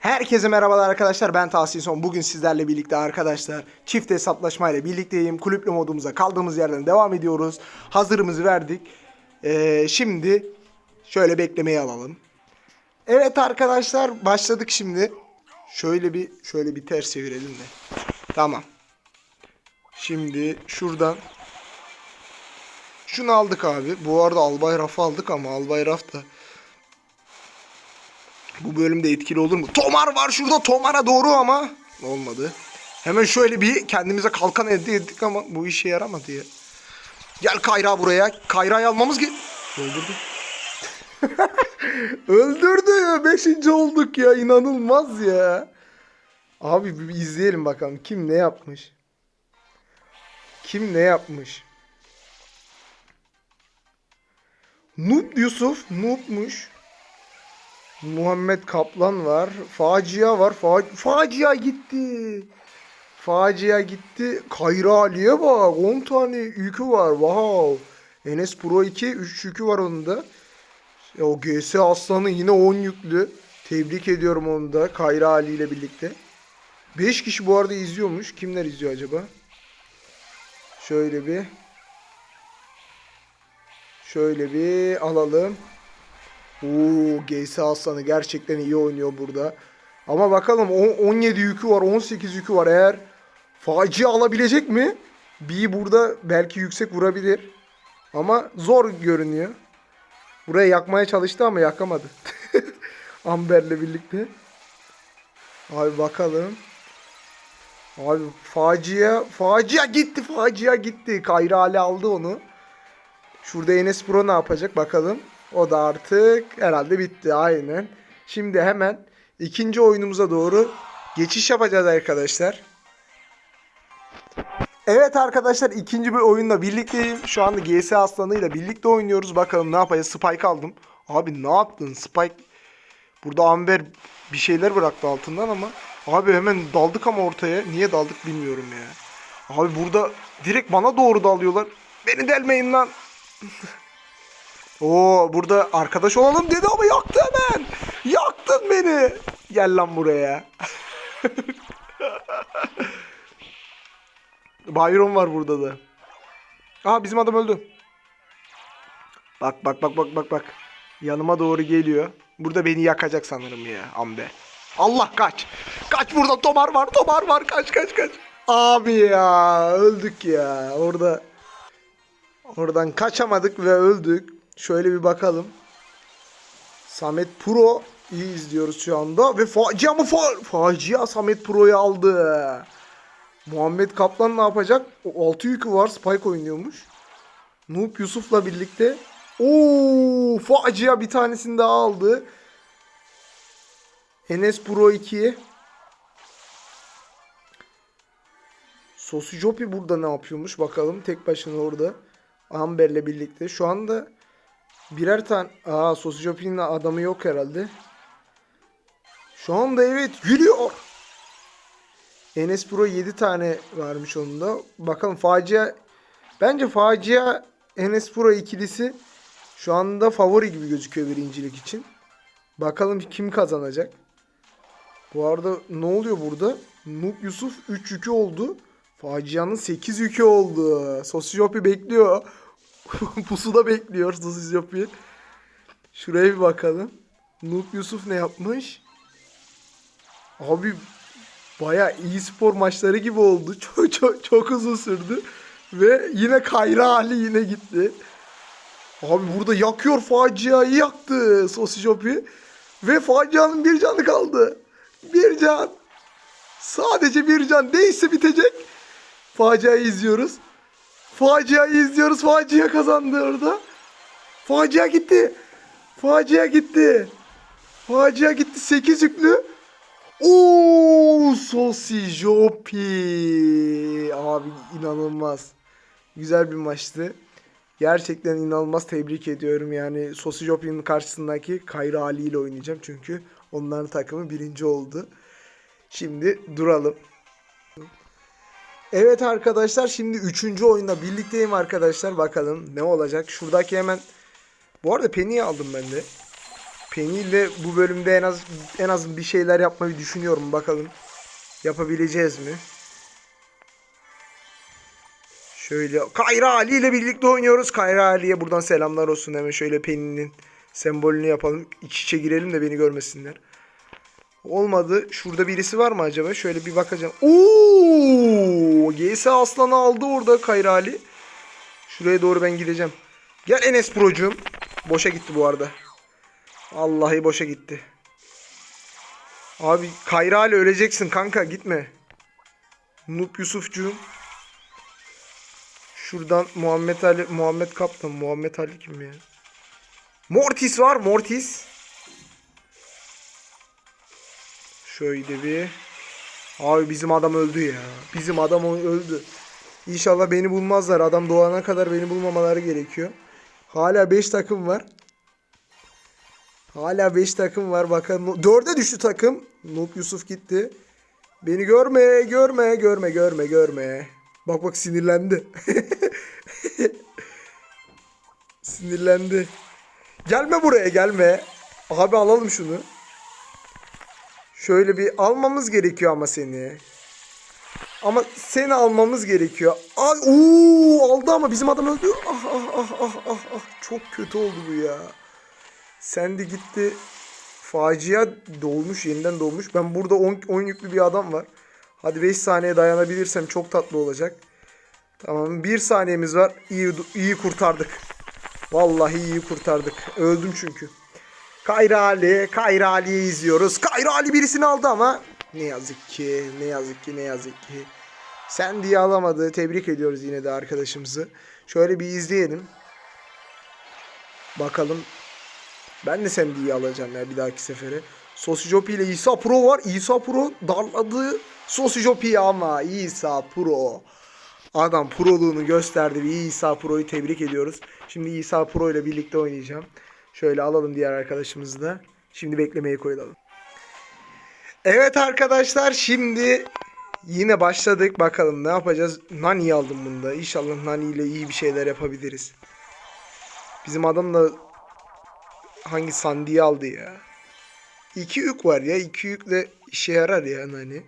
Herkese merhabalar arkadaşlar ben Tahsin Son. Bugün sizlerle birlikte arkadaşlar çift hesaplaşmayla birlikteyim. Kulüplü modumuza kaldığımız yerden devam ediyoruz. Hazırımızı verdik. Ee, şimdi şöyle beklemeyi alalım. Evet arkadaşlar başladık şimdi. Şöyle bir şöyle bir ters çevirelim de. Tamam. Şimdi şuradan şunu aldık abi. Bu arada Albay Raf'ı aldık ama Albay Raf da bu bölümde etkili olur mu? Tomar var şurada Tomar'a doğru ama olmadı. Hemen şöyle bir kendimize kalkan elde ettik ama bu işe yaramadı ya. Gel Kayra buraya. Kayra'yı almamız ki. Öldürdü. Öldürdü ya. Beşinci olduk ya. İnanılmaz ya. Abi bir izleyelim bakalım. Kim ne yapmış? Kim ne yapmış? Noob Yusuf. Noob'muş. Muhammed Kaplan var. Facia var. Fa facia gitti. Facia gitti. Kayra Ali'ye bak. 10 tane yükü var. Wow. Enes Pro 2. 3 yükü var onun da. Ya o GS Aslan'ı yine 10 yüklü. Tebrik ediyorum onu da. Kayra Ali ile birlikte. 5 kişi bu arada izliyormuş. Kimler izliyor acaba? Şöyle bir. Şöyle bir alalım. Oo, GS Aslanı gerçekten iyi oynuyor burada. Ama bakalım on- 17 yükü var, 18 yükü var. Eğer facia alabilecek mi? Bir burada belki yüksek vurabilir. Ama zor görünüyor. Buraya yakmaya çalıştı ama yakamadı. Amber'le birlikte. Abi bakalım. Abi facia, facia gitti, facia gitti. Kayra Ali aldı onu. Şurada Enes Pro ne yapacak bakalım. O da artık herhalde bitti aynen. Şimdi hemen ikinci oyunumuza doğru geçiş yapacağız arkadaşlar. Evet arkadaşlar ikinci bir oyunla birlikteyim. Şu anda GS Aslanı'yla birlikte oynuyoruz. Bakalım ne yapacağız. Spike aldım. Abi ne yaptın Spike? Burada Amber bir şeyler bıraktı altından ama abi hemen daldık ama ortaya. Niye daldık bilmiyorum ya. Abi burada direkt bana doğru dalıyorlar. Beni delmeyin lan. Oo burada arkadaş olalım dedi ama yaktı hemen. Yaktın beni. Gel lan buraya. Byron var burada da. Aa bizim adam öldü. Bak bak bak bak bak bak. Yanıma doğru geliyor. Burada beni yakacak sanırım ya Ambe. Allah kaç. Kaç burada Tomar var. Tomar var. Kaç kaç kaç. Abi ya öldük ya. Orada oradan kaçamadık ve öldük. Şöyle bir bakalım. Samet Pro iyi izliyoruz şu anda ve facia mı fa facia Samet Pro'yu aldı. Muhammed Kaplan ne yapacak? O 6 yükü var. Spike oynuyormuş. Noob Yusuf'la birlikte. Oo, facia bir tanesini daha aldı. Enes Pro 2. Sosijopi burada ne yapıyormuş bakalım. Tek başına orada. Amber'le birlikte. Şu anda birer tane... Aa Sosijopi'nin adamı yok herhalde. Şu anda evet gülüyor. Enes Pro 7 tane varmış onun da. Bakalım facia... Bence facia Enes Pro ikilisi şu anda favori gibi gözüküyor birincilik için. Bakalım kim kazanacak. Bu arada ne oluyor burada? Noob Yusuf 3 yükü oldu. Facia'nın 8 yükü oldu. Sosyopi bekliyor. Pusuda bekliyor Sosyopi. Şuraya bir bakalım. Noob Yusuf ne yapmış? Abi baya iyi spor maçları gibi oldu. Çok çok çok uzun sürdü. Ve yine Kayra Ali yine gitti. Abi burada yakıyor faciayı yaktı Sosyopi. Ve facianın bir canı kaldı. Bir can. Sadece bir can. Neyse bitecek. Faciayı izliyoruz. Faciayı izliyoruz. Facia kazandı orada. Facia gitti. Facia gitti. Facia gitti. 8 yüklü. Oo, Sosijopi. Abi inanılmaz. Güzel bir maçtı. Gerçekten inanılmaz tebrik ediyorum. Yani Sosijopi'nin karşısındaki Kayra Ali ile oynayacağım. Çünkü onların takımı birinci oldu. Şimdi duralım. Evet arkadaşlar şimdi üçüncü oyunda birlikteyim arkadaşlar. Bakalım ne olacak. Şuradaki hemen... Bu arada Penny'i aldım ben de. Penny ile bu bölümde en az en az bir şeyler yapmayı düşünüyorum. Bakalım yapabileceğiz mi? Şöyle Kayra Ali ile birlikte oynuyoruz. Kayra Ali'ye buradan selamlar olsun. Hemen şöyle Penny'nin sembolünü yapalım. İç içe girelim de beni görmesinler. Olmadı. Şurada birisi var mı acaba? Şöyle bir bakacağım. Oo! GS Aslan'ı aldı orada Kayra Ali. Şuraya doğru ben gideceğim. Gel Enes Pro'cum. Boşa gitti bu arada. Vallahi boşa gitti. Abi Kayra Ali öleceksin kanka gitme. Nup Yusufcuğum. Şuradan Muhammed Ali, Muhammed Kaptan. Muhammed Ali kim ya? Mortis var, Mortis. Şöyle bir. Abi bizim adam öldü ya. Bizim adam öldü. İnşallah beni bulmazlar. Adam doğana kadar beni bulmamaları gerekiyor. Hala 5 takım var. Hala 5 takım var. Bakalım. 4'e düştü takım. Noob Yusuf gitti. Beni görme, görme, görme, görme, görme. Bak bak sinirlendi. sinirlendi. Gelme buraya, gelme. Abi alalım şunu. Şöyle bir almamız gerekiyor ama seni. Ama seni almamız gerekiyor. Ay ooo aldı ama bizim adam öldü. Ah ah ah ah ah ah çok kötü oldu bu ya. Sen de gitti. Facia doğmuş, yeniden doğmuş. Ben burada 10 yüklü bir adam var. Hadi 5 saniye dayanabilirsem çok tatlı olacak. Tamam, 1 saniyemiz var. İyi iyi kurtardık. Vallahi iyi kurtardık. Öldüm çünkü. Kayra Ali, Kayra Ali'yi izliyoruz. Kayra Ali birisini aldı ama ne yazık ki, ne yazık ki, ne yazık ki. Sen diye alamadı. Tebrik ediyoruz yine de arkadaşımızı. Şöyle bir izleyelim. Bakalım. Ben de sen diye alacağım ya bir dahaki sefere. Sosijopi ile İsa Pro var. İsa Pro darladı Sosijopi'yi ama İsa Pro. Adam proluğunu gösterdi. Bir İsa Pro'yu tebrik ediyoruz. Şimdi İsa Pro ile birlikte oynayacağım. Şöyle alalım diğer arkadaşımızı da. Şimdi beklemeye koyalım. Evet arkadaşlar şimdi yine başladık. Bakalım ne yapacağız. Nani aldım bunda. İnşallah Nani ile iyi bir şeyler yapabiliriz. Bizim adam da hangi Sandi'yi aldı ya. İki yük var ya. İki yükle işe yarar ya Nani.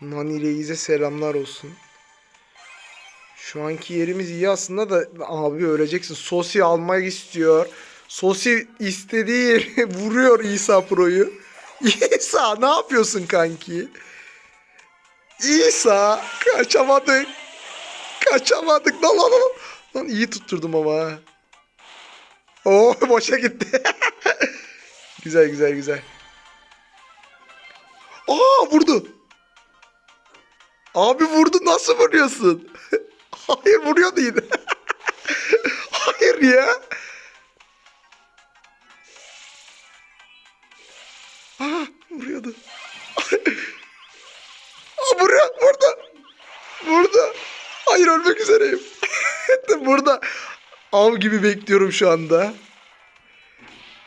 Nani Reis'e selamlar olsun. Şu anki yerimiz iyi aslında da abi öleceksin. Sosi almak istiyor. Sosi istediği yere vuruyor İsa Pro'yu. İsa ne yapıyorsun kanki? İsa kaçamadık. Kaçamadık. Lan lan lan. Lan iyi tutturdum ama. ha. Oo boşa gitti. güzel güzel güzel. Aa vurdu. Abi vurdu nasıl vuruyorsun? Hayır vuruyordu yine. Hayır ya. Av gibi bekliyorum şu anda.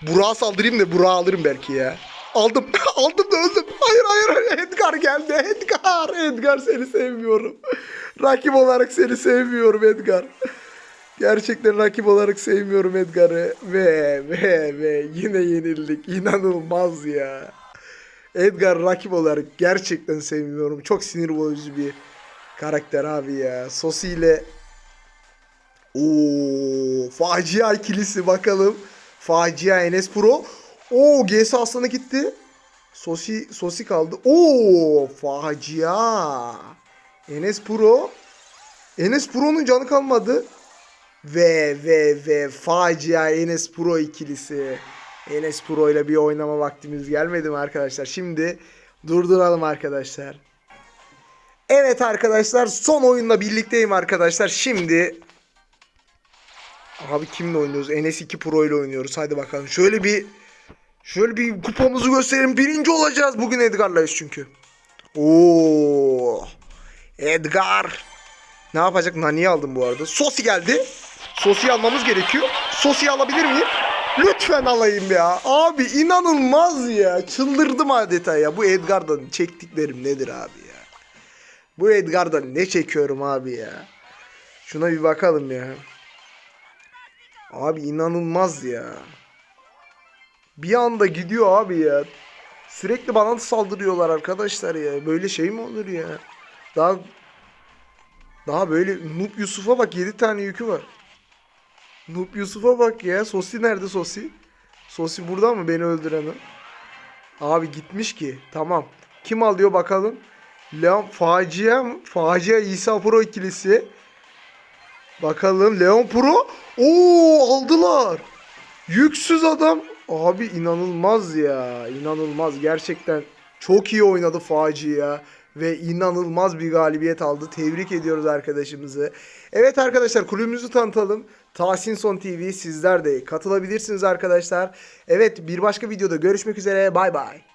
Burak'a saldırayım da Burak'ı alırım belki ya. Aldım. Aldım da öldüm. Hayır hayır. Edgar geldi. Edgar. Edgar seni sevmiyorum. Rakip olarak seni sevmiyorum Edgar. Gerçekten rakip olarak sevmiyorum Edgar'ı. Ve ve ve yine yenildik. İnanılmaz ya. Edgar rakip olarak gerçekten sevmiyorum. Çok sinir bozucu bir karakter abi ya. Sosi ile Oo, facia ikilisi bakalım. Facia Enes Pro. Oo, GS Aslan'a gitti. Sosi Sosi kaldı. Oo, facia. Enes Pro. Enes Pro'nun canı kalmadı. Ve ve ve facia Enes Pro ikilisi. Enes Pro ile bir oynama vaktimiz gelmedi mi arkadaşlar? Şimdi durduralım arkadaşlar. Evet arkadaşlar son oyunla birlikteyim arkadaşlar. Şimdi Abi kimle oynuyoruz? Enes 2 Pro ile oynuyoruz. Hadi bakalım. Şöyle bir şöyle bir kupamızı gösterelim. Birinci olacağız. Bugün Edgar'layız çünkü. Oo. Edgar. Ne yapacak? Nani'yi aldım bu arada. Sosi geldi. Sosi almamız gerekiyor. Sosi alabilir miyim? Lütfen alayım ya. Abi inanılmaz ya. Çıldırdım adeta ya. Bu Edgar'dan çektiklerim nedir abi ya? Bu Edgar'dan ne çekiyorum abi ya? Şuna bir bakalım ya. Abi inanılmaz ya. Bir anda gidiyor abi ya. Sürekli bana saldırıyorlar arkadaşlar ya. Böyle şey mi olur ya? Daha daha böyle Noob Yusuf'a bak 7 tane yükü var. Noob Yusuf'a bak ya. Sosi nerede Sosi? Sosi burada mı beni öldüren o? Abi gitmiş ki. Tamam. Kim alıyor bakalım? Leon facia mı? Facia İsa Pro ikilisi. Bakalım Leon Pro. Oo aldılar. Yüksüz adam. Abi inanılmaz ya. İnanılmaz. Gerçekten çok iyi oynadı Faci ya. Ve inanılmaz bir galibiyet aldı. Tebrik ediyoruz arkadaşımızı. Evet arkadaşlar kulübümüzü tanıtalım. Tahsin Son TV sizler de katılabilirsiniz arkadaşlar. Evet bir başka videoda görüşmek üzere. Bay bay.